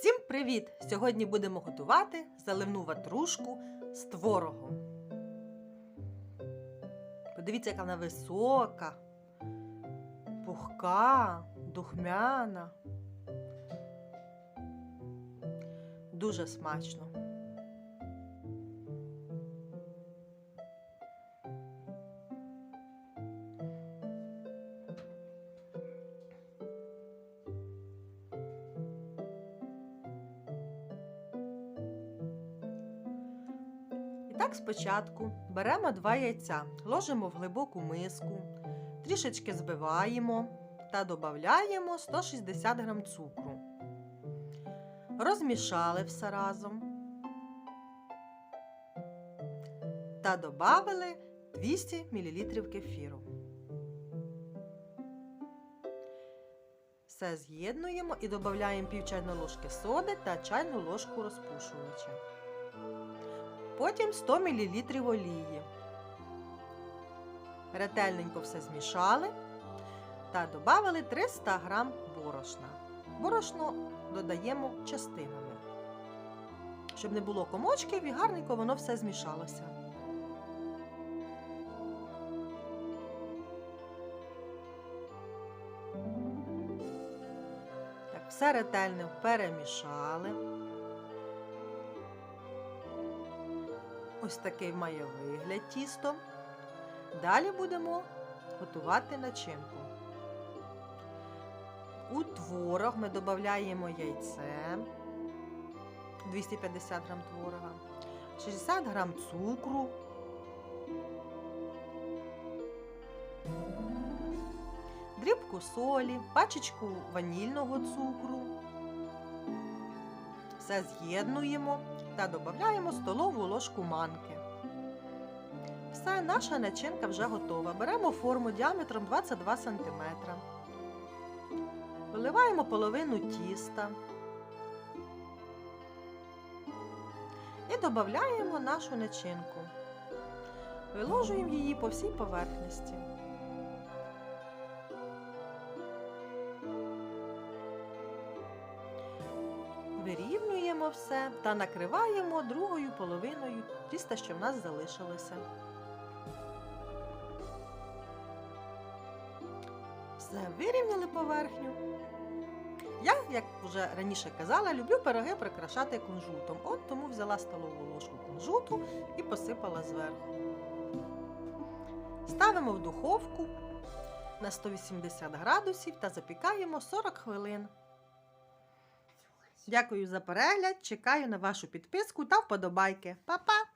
Всім привіт! Сьогодні будемо готувати заливну ватрушку з творогом. Подивіться, яка вона висока, пухка, духмяна. Дуже смачно. Так спочатку беремо два яйця, ложимо в глибоку миску, трішечки збиваємо та додаємо 160 г цукру. Розмішали все разом та додали 200 мл кефіру. Все з'єднуємо і додаємо пів чайної ложки соди та чайну ложку розпушувача. Потім 100 мл олії. Ретельненько все змішали та додали 300 г борошна. Борошно додаємо частинами, щоб не було комочків і гарненько воно все змішалося. Так, все ретельно перемішали. Ось такий має вигляд тісто. Далі будемо готувати начинку. У творог ми додаємо яйце 250 г творога, 60 г цукру, дрібку солі, пачечку ванільного цукру. Все з'єднуємо та додаємо столову ложку манки. Все, наша начинка вже готова. Беремо форму діаметром 22 см. Виливаємо половину тіста і додаємо нашу начинку. Виложуємо її по всій поверхності. Вирівнюємо все та накриваємо другою половиною тіста, що в нас залишилося. Все, вирівняли поверхню. Я, як вже раніше казала, люблю пироги прикрашати кунжутом. От тому взяла столову ложку кунжуту і посипала зверху. Ставимо в духовку на 180 градусів та запікаємо 40 хвилин. Дякую за перегляд. Чекаю на вашу підписку та вподобайки. Па-па!